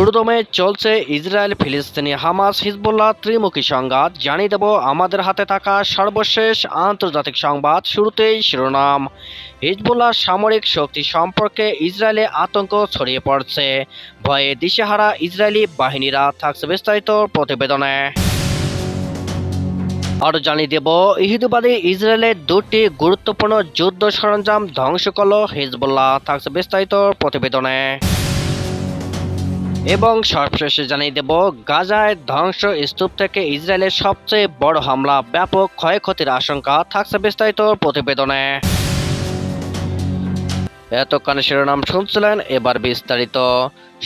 পুরোদমে চলছে ইসরায়েল ফিলিস্তিনি হামাস হিজবুল্লাহ ত্রিমুখী সংঘাত। জানিয়ে দেব, আমাদের হাতে থাকা সর্বশেষ আন্তর্জাতিক সংবাদ শুরুতেই শিরোনাম। হিজবুল্লাহ সামরিক শক্তি সম্পর্কে ইসরায়েলে আতঙ্ক ছড়িয়ে পড়ছে। ভয়ে দিশেহারা ইসরায়েলি বাহিনীরা থাকছে বিস্তারিত প্রতিবেদনে। আরও জানিয়ে দেব, ইহুদিবাদী ইসরায়েলের দুটি গুরুত্বপূর্ণ যুদ্ধ সরঞ্জাম ধ্বংস করল হিজবুল্লাহ। থাকছে বিস্তারিত প্রতিবেদনে। এবং সর্বশেষে জানিয়ে দেব, গাজায় ধ্বংস স্তূপ থেকে ইসরায়েলের সবচেয়ে বড় হামলা, ব্যাপক ক্ষয়ক্ষতির আশঙ্কা থাকছে বিস্তারিত প্রতিবেদনে। এতক্ষণ শিরোনাম শুনছিলেন এবার বিস্তারিত।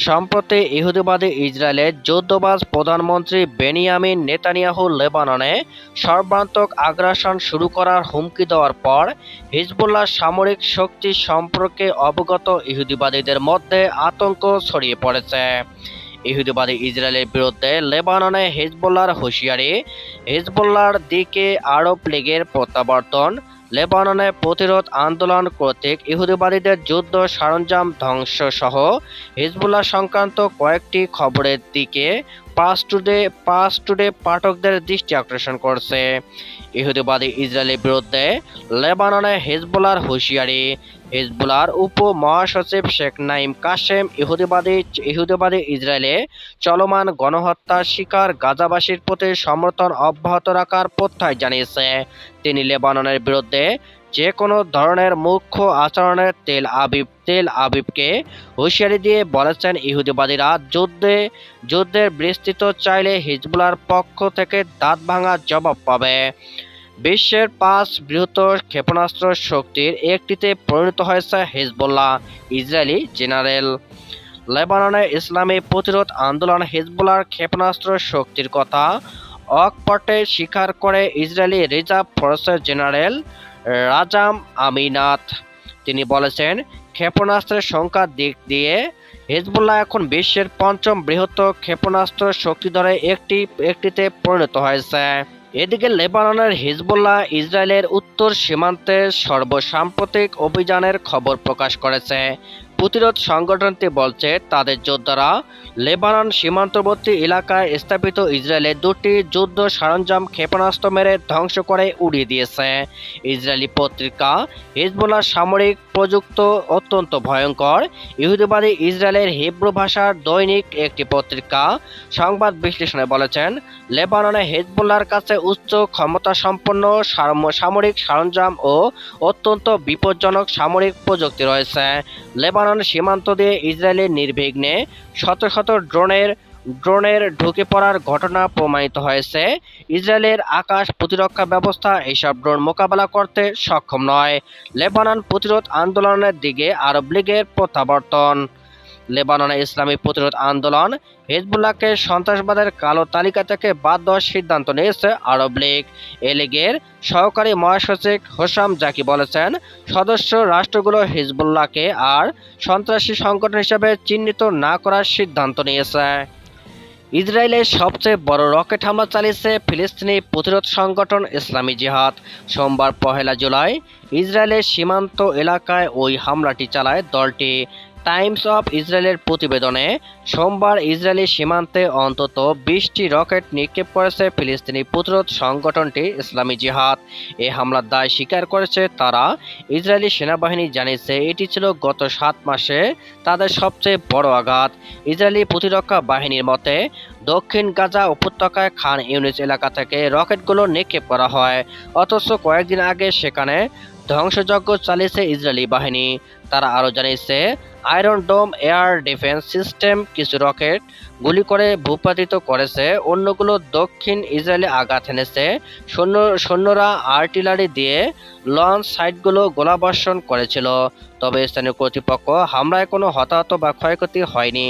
সম্প্রতি ইহুদিবাদী ইসরায়েলের যুদ্ধবাজ প্রধানমন্ত্রী বেনিয়ামিন নেতানিয়াহু লেবাননে সর্বান্তক আগ্রাসন শুরু করার হুমকি দেওয়ার পর হিজবুল্লাহ সামরিক শক্তি সম্পর্কে অবগত ইহুদিবাদীদের মধ্যে আতঙ্ক ছড়িয়ে পড়েছে। ইহুদিবাদী ইসরায়েলের বিরুদ্ধে লেবাননে হিজবুল্লাহর হুঁশিয়ারি, হিজবুল্লাহর দিকে আরব লীগের প্রত্যাবর্তন লেবাননে প্রতিরোধ আন্দোলন কর্তৃক ইহুদিবাদীদের যুদ্ধ সরঞ্জাম ধ্বংস সহ হিজবুল্লাহ সংক্রান্ত কয়েকটি খবরের দিকে পাস টুডে পাস টুডে পাঠকদের দৃষ্টি আকর্ষণ করছে ইহুদিবাদী ইসরায়েলের বিরুদ্ধে লেবাননে হিজবুল্লাহর হুঁশিয়ারি হিজবুলার উপ মহাসচিব শেখ নাইম কাশেম ইহুদিবাদী ইহুদিবাদী ইসরায়েলে চলমান গণহত্যার শিকার গাজাবাসীর প্রতি সমর্থন অব্যাহত রাখার প্রত্যয় জানিয়েছে তিনি লেবাননের বিরুদ্ধে যে কোনো ধরনের মুখ্য আচরণের তেল আবিব, তেল আবিবকে হুঁশিয়ারি দিয়ে বলেছেন ইহুদিবাদীরা, যুদ্ধে, যুদ্ধের বিস্তৃত চাইলে হিজবুলার পক্ষ থেকে দাঁত ভাঙা জবাব পাবে। বিশ্বের পাঁচ বৃহত্তর ক্ষেপণাস্ত্র শক্তির একটিতে পরিণত হয়েছে হিজবুল্লাহ, ইসরায়েলি জেনারেল। লেবাননের ইসলামী প্রতিরোধ আন্দোলন হিজবুলার ক্ষেপণাস্ত্র শক্তির কথা অকপটে স্বীকার করে ইসরায়েলি রিজার্ভ ফোর্সের জেনারেল রাজাম আমিনাথ তিনি বলেছেন, ক্ষেপণাস্ত্রের সংখ্যার দিক দিয়ে হিজবুল্লাহ এখন বিশ্বের পঞ্চম বৃহত্তর ক্ষেপণাস্ত্র শক্তি শক্তিধরে একটি, একটিতে পরিণত হয়েছে। এদিকে লেবাননের হিজবুল্লাহ ইসরায়েলের উত্তর সীমান্তে সর্বসাম্প্রতিক অভিযানের খবর প্রকাশ করেছে। প্রতিরোধ সংগঠনটি বলছে, তাদের যোদ্ধারা লেবানন সীমান্তবর্তী এলাকায় স্থাপিত ইসরায়েলের দুটি যুদ্ধ সরঞ্জাম ক্ষেপণাস্ত্র মেরে ধ্বংস করে উড়িয়ে দিয়েছে। ইসরায়েলি পত্রিকা হিজবুল্লাহ সামরিক প্রযুক্ত অত্যন্ত ভয়ঙ্কর। ইহুদিবাদী ইসরায়েলের হিব্রু ভাষার দৈনিক একটি পত্রিকা সংবাদ বিশ্লেষণে বলেছেন, লেবাননে হিজবুল্লাহর কাছে উচ্চ ক্ষমতা সম্পন্ন সামরিক সরঞ্জাম ও অত্যন্ত বিপজ্জনক সামরিক প্রযুক্তি রয়েছে। লেবানন সীমান্ত দিয়ে ইসরায়েলের নির্বিঘ্নে শত শত ড্রোনের ড্রোনের ঢুকে পড়ার ঘটনা প্রমাণিত হয়েছে। ইসরায়েলের আকাশ প্রতিরক্ষা ব্যবস্থা এইসব ড্রোন মোকাবেলা করতে সক্ষম নয়। লেবানন প্রতিরোধ আন্দোলনের দিকে আরব লীগের প্রত্যাবর্তন। লেবাননের ইসলামী প্রতিরোধ আন্দোলন, হিজবুল্লাহকে সন্ত্রাসবাদের কালো তালিকা থেকে বাদ দেওয়ার সিদ্ধান্ত নিয়েছে আরব লীগ। এ লীগের সহকারী মহাসচিব হোসাম জাকি বলেছেন, সদস্য রাষ্ট্রগুলো হিজবুল্লাহকে আর সন্ত্রাসী সংগঠন হিসেবে চিহ্নিত না করার সিদ্ধান্ত নিয়েছে। ইসরায়েলের সবচেয়ে বড় রকেট হামলা চালিয়েছে ফিলিস্তিনি প্রতিরোধ সংগঠন ইসলামী জিহাদ। সোমবার পহেলা জুলাই ইসরায়েলের সীমান্ত এলাকায় ওই হামলাটি চালায় দলটি। টাইমস অফ ইসরায়েলের প্রতিবেদনে সোমবার ইসরায়েলি সীমান্তে অন্তত বিশটি রকেট নিক্ষেপ করেছে ফিলিস্তিনি প্রতিরোধ সংগঠনটি ইসলামী জিহাদ। এ হামলার দায় স্বীকার করেছে তারা। ইসরায়েলি সেনাবাহিনী জানিয়েছে, এটি ছিল গত সাত মাসে তাদের সবচেয়ে বড় আঘাত। ইসরায়েলি প্রতিরক্ষা বাহিনীর মতে, দক্ষিণ গাজা উপত্যকায় খান ইউনিস এলাকা থেকে রকেটগুলো নিক্ষেপ করা হয়। অথচ কয়েকদিন আগে সেখানে ধ্বংসযজ্ঞ চালিয়েছে ইসরায়েলি বাহিনী। তারা আরও জানিয়েছে iron dome air defence system কিছু রকেট গুলি করে ভূপাতিত করেছে। অন্যগুলো দক্ষিণ ইসরায়েলে আঘাত এনেছে। সৈন্য, সৈন্যরা আর্টিলারি দিয়ে লঞ্চ সাইটগুলো গোলাবর্ষণ করেছিল। তবে স্থানীয় কর্তৃপক্ষ হামলায় কোনো হতাহত বা ক্ষয়ক্ষতি হয়নি।